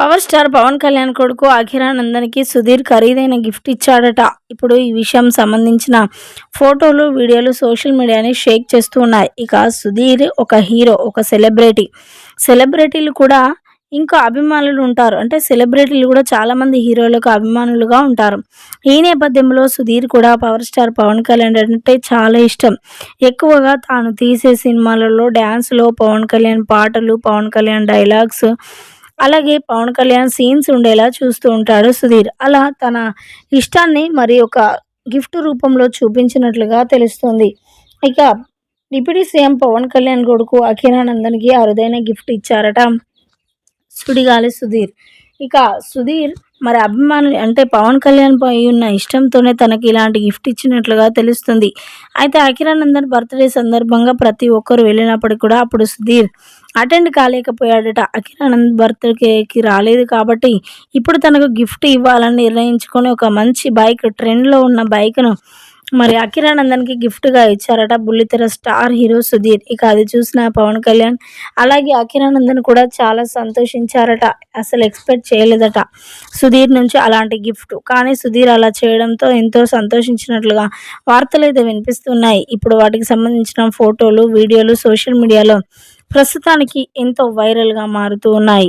Power star Pawan Kalyan కొడుకు అఖిరానందన్కి సుధీర్ ఖరీదైన gift ఇచ్చాడట. ఇప్పుడు ఈ విషయం సంబంధించిన ఫోటోలు వీడియోలు సోషల్ మీడియాని షేక్ చేస్తూ ఉన్నాయి. ఇక సుధీర్ ఒక హీరో ఒక సెలబ్రిటీ. సెలబ్రిటీలు కూడా ఇంకా అభిమానులు ఉంటారు. అంటే సెలబ్రిటీలు కూడా చాలామంది హీరోలకు అభిమానులుగా ఉంటారు. ఈ నేపథ్యంలో సుధీర్ కూడా పవర్ స్టార్ పవన్ కళ్యాణ్ అంటే చాలా ఇష్టం. ఎక్కువగా తాను తీసే సినిమాలలో డ్యాన్స్లో పవన్ కళ్యాణ్ పాటలు పవన్ కళ్యాణ్ డైలాగ్స్ అలాగే పవన్ కళ్యాణ్ సీన్స్ ఉండేలా చూస్తూ ఉంటాడు సుధీర్. అలా తన ఇష్టాన్ని మరి ఒక గిఫ్ట్ రూపంలో చూపించినట్లుగా తెలుస్తుంది. ఇక డిప్యూటీ సీఎం పవన్ కళ్యాణ్ కొడుకు అఖిరానందన్కి అరుదైన గిఫ్ట్ ఇచ్చారట సుడిగాలి సుధీర్. ఇక సుధీర్ మరి అభిమానులు అంటే పవన్ కళ్యాణ్ పై ఉన్న ఇష్టంతోనే తనకి ఇలాంటి గిఫ్ట్ ఇచ్చినట్లుగా తెలుస్తుంది. అయితే అఖిరానందన్ బర్త్డే సందర్భంగా ప్రతి ఒక్కరు వెళ్ళినప్పటికీ కూడా అప్పుడు సుధీర్ అటెండ్ కాలేకపోయాడట. అఖిరానంద్ బర్త్డేకి రాలేదు కాబట్టి ఇప్పుడు తనకు గిఫ్ట్ ఇవ్వాలని నిర్ణయించుకొని ఒక మంచి బైక్ ట్రెండ్లో ఉన్న బైక్ను మరి అఖిరానందన్కి గిఫ్ట్గా ఇచ్చారట బుల్లితెర స్టార్ హీరో సుధీర్. ఇక అది చూసిన పవన్ కళ్యాణ్ అలాగే అఖిరానందన్ కూడా చాలా సంతోషించారట. అసలు ఎక్స్పెక్ట్ చేయలేదట సుధీర్ నుంచి అలాంటి గిఫ్ట్. కానీ సుధీర్ అలా చేయడంతో ఎంతో సంతోషించినట్లుగా వార్తలు అయితే వినిపిస్తున్నాయి. ఇప్పుడు వాటికి సంబంధించిన ఫోటోలు వీడియోలు సోషల్ మీడియాలో ప్రస్తుతానికి ఎంతో వైరల్గా మారుతూ ఉన్నాయి.